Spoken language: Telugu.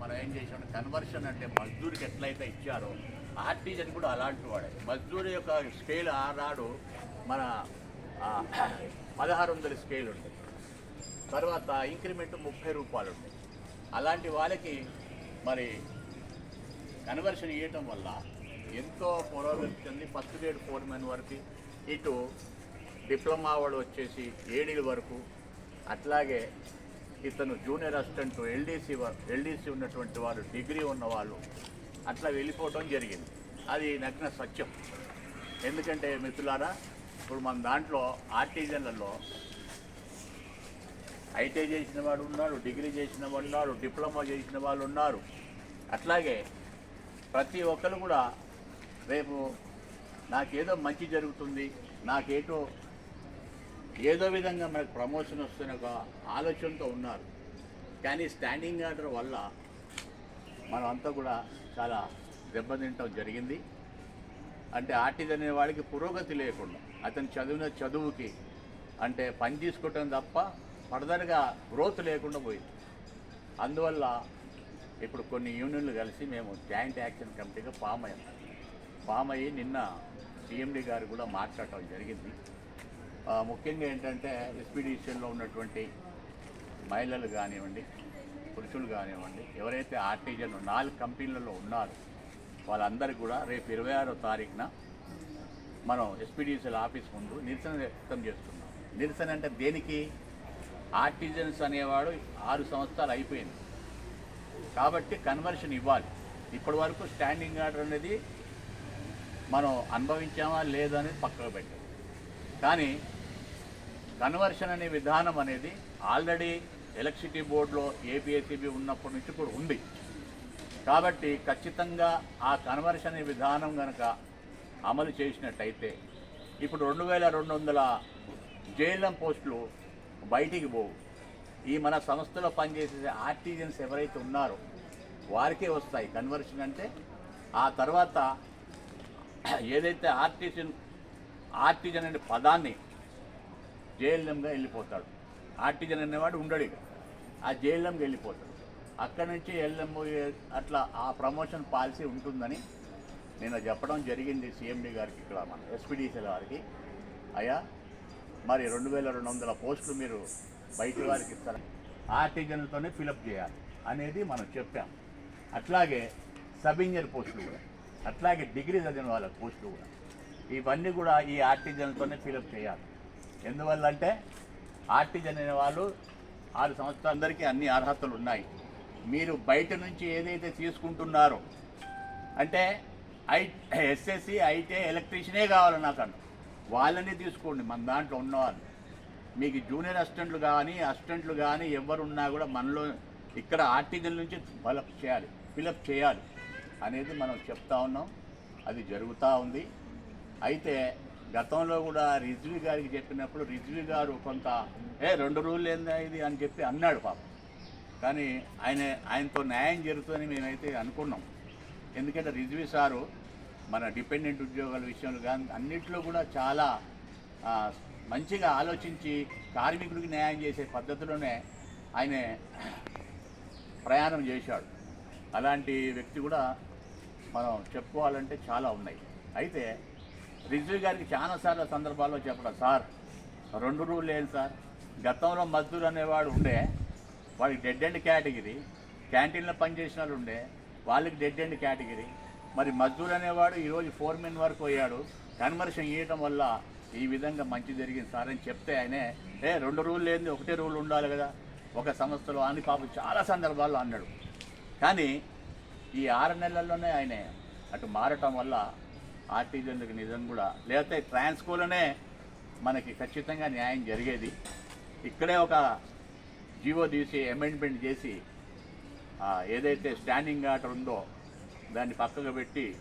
మనం ఏం చేసాం కన్వర్షన్ అంటే మజ్దూరికి ఎట్లయితే ఇచ్చారో ఆర్టిజన్ కూడా అలాంటి వాడే. మజ్దూరి యొక్క స్కేల్ ఆనాడు మన పదహారు వందల స్కేల్ ఉంది. తర్వాత ఇంక్రిమెంట్ ముప్పై రూపాయలు ఉంది. అలాంటి వాళ్ళకి మరి కన్వర్షన్ ఇవ్వటం వల్ల ఎంతో పురోగతి చెంది ఫస్ట్ గ్రేడ్ ఫోర్మెన్ వరకు ఇటు డిప్లొమా వాడు వచ్చేసి ఏడీల వరకు అట్లాగే ఇతను జూనియర్ అసిస్టెంట్ ఎల్డీసీ ఎల్డీసీ ఉన్నటువంటి వారు డిగ్రీ ఉన్నవాళ్ళు అట్లా వెళ్ళిపోవటం జరిగింది. అది నగ్న సత్యం. ఎందుకంటే మిత్రులారా ఇప్పుడు మన దాంట్లో ఆర్టిజన్లలో ఐటీఐ చేసిన వాడు ఉన్నారు డిగ్రీ చేసిన వాళ్ళు ఉన్నారు డిప్లొమా చేసిన వాళ్ళు ఉన్నారు. అట్లాగే ప్రతి ఒక్కరు కూడా రేపు నాకేదో మంచి జరుగుతుంది నాకేటో ఏదో విధంగా మనకు ప్రమోషన్ వస్తున్న ఒక ఆలోచనతో ఉన్నారు. కానీ స్టాండింగ్ ఆర్డర్ వల్ల మనం అంతా కూడా చాలా దెబ్బతింటం జరిగింది. అంటే ఆర్టిస్ట్ అనే వాడికి పురోగతి లేకుండా అతను చదివిన చదువుకి అంటే పని తీసుకోవటం తప్ప ఫర్దర్గా గ్రోత్ లేకుండా పోయింది. అందువల్ల ఇప్పుడు కొన్ని యూనియన్లు కలిసి మేము జాయింట్ యాక్షన్ కమిటీగా ఫామ్ అయ్యాం. ఫామ్ అయ్యి నిన్న సిఎండి గారు కూడా మాట్లాడటం జరిగింది. ముఖ్యంగా ఏంటంటే ఎస్పీడీసీలో ఉన్నటువంటి మహిళలు కానివ్వండి పురుషులు కానివ్వండి ఎవరైతే ఆర్టీజన్ నాలుగు కంపెనీలలో ఉన్నారో వాళ్ళందరికీ కూడా రేపు ఇరవై ఆరో తారీఖున మనం ఎస్పీడీసీల ఆఫీస్ ముందు నిరసన వ్యక్తం చేస్తున్నాం. నిరసన అంటే దేనికి? ఆర్టిజన్స్ అనేవాడు ఆరు సంవత్సరాలు అయిపోయింది. కాబట్టి కన్వర్షన్ ఇవ్వాలి. ఇప్పటి వరకు స్టాండింగ్ ఆర్డర్ అనేది మనం అనుభవించామా లేదా అనేది పక్కకు పెట్టాం కానీ కన్వర్షన్ అనే విధానం అనేది ఆల్రెడీ ఎలక్ట్రిసిటీ బోర్డులో ఏపీఎస్సీబీ ఉన్నప్పటి నుంచి కూడా ఉంది. కాబట్టి ఖచ్చితంగా ఆ కన్వర్షన్ అనే విధానం కనుక అమలు చేసినట్టయితే ఇప్పుడు రెండు వేల రెండు వందల జేఎల్ఎం పోస్టులు బయటికి పోవు. ఈ మన సంస్థలో పనిచేసే ఆర్టిజన్స్ ఎవరైతే ఉన్నారో వారికే వస్తాయి కన్వర్షన్ అంటే. ఆ తర్వాత ఏదైతే ఆర్టిజన్ ఆర్టిజన్ అనే పదాన్ని జేఎల్ఎంగా వెళ్ళిపోతాడు. ఆర్టిజన్ అనేవాడు ఉండడు ఇక. ఆ జేఎల్ఎంకి వెళ్ళిపోతాడు. అక్కడ నుంచి ఎల్ఎం అట్లా ఆ ప్రమోషన్ పాలసీ ఉంటుందని నేను చెప్పడం జరిగింది సీఎండి గారికి ఇక్కడ మన ఎస్పీడీసీల వారికి. అయ్యా మరి రెండు వేల రెండు వందల పోస్టులు మీరు బయటి వారికి ఇస్తారు? ఆర్టిజన్లతోనే ఫిలప్ చేయాలి అనేది మనం చెప్పాం. అట్లాగే సబ్ ఇంజనీర్ పోస్టులు కూడా అట్లాగే డిగ్రీ చదివిన వాళ్ళ పోస్టులు కూడా. ఇవన్నీ కూడా ఈ ఆర్టిజన్లతోనే ఫిలప్ చేయాలి. ఎందువల్ల అంటే ఆర్టిజన్ అనే వాళ్ళు ఆరు సంవత్సరాలందరికీ అన్ని అర్హతలు ఉన్నాయి. మీరు బయట నుంచి ఏదైతే తీసుకుంటున్నారో అంటే ఐ ఎస్ఎస్సి ఐటీఐ ఎలక్ట్రీషియనే కావాలి నాకన్నా. వాళ్ళని తీసుకోండి మన దాంట్లో ఉన్నవాళ్ళు. మీకు జూనియర్ అసిస్టెంట్లు కానీ అసిస్టెంట్లు కానీ ఎవరున్నా కూడా మనలో ఇక్కడ ఆర్టిజన్ నుంచి ఫిలప్ చేయాలి ఫిలప్ చేయాలి అనేది మనం చెప్తా ఉన్నాం. అది జరుగుతూ ఉంది. అయితే గతంలో కూడా రిజ్వి గారికి చెప్పినప్పుడు రిజ్వి గారు కొంత ఏ రెండు రోజులు ఏందా ఇది? అని చెప్పి అన్నాడు పాపం. కానీ ఆయన ఆయనతో న్యాయం జరుగుతుందని మేమైతే అనుకున్నాం. ఎందుకంటే రిజ్వి సారు మన డిపెండెంట్ ఉద్యోగాల విషయంలో కానీ అన్నిట్లో కూడా చాలా మంచిగా ఆలోచించి కార్మికుడికి న్యాయం చేసే పద్ధతిలోనే ఆయన ప్రయాణం చేశాడు. అలాంటి వ్యక్తి కూడా మనం చెప్పుకోవాలంటే చాలా ఉన్నాయి. అయితే రిజ్వీ గారికి చాలాసార్లు సందర్భాల్లో చెప్పడం సార్ రెండు రూల్ లేదు సార్? గతంలో మజ్దూర్ అనేవాడు ఉండే వాడికి డెడ్ అండ్ కేటగిరీ క్యాంటీన్లో పనిచేసిన వాళ్ళు ఉండే వాళ్ళకి డెడ్ అండ్ కేటగిరీ మరి మజ్దూర్ అనేవాడు ఈరోజు ఫోర్ మెన్ వరకు పోయాడు కన్వర్షన్ ఇవ్వటం వల్ల ఈ విధంగా మంచి జరిగింది సార్ అని చెప్తే ఆయనే ఏ రెండు రూల్ లేని ఒకటే రూల్ ఉండాలి కదా. ఒక సంస్థలో అని పాపం చాలా సందర్భాల్లో అన్నాడు. కానీ ఈ ఆరు నెలల్లోనే ఆయన అటు మారటం వల్ల ఆర్టిజన్లకు నిజం కూడా. లేకపోతే ట్రాన్స్కోలోనే మనకి ఖచ్చితంగా న్యాయం జరిగేది. ఇక్కడే ఒక జీవో తీసి అమెండ్మెంట్ చేసి ఏదైతే స్టాండింగ్ ఆర్డర్ ఉందో దాన్ని పక్కకు పెట్టి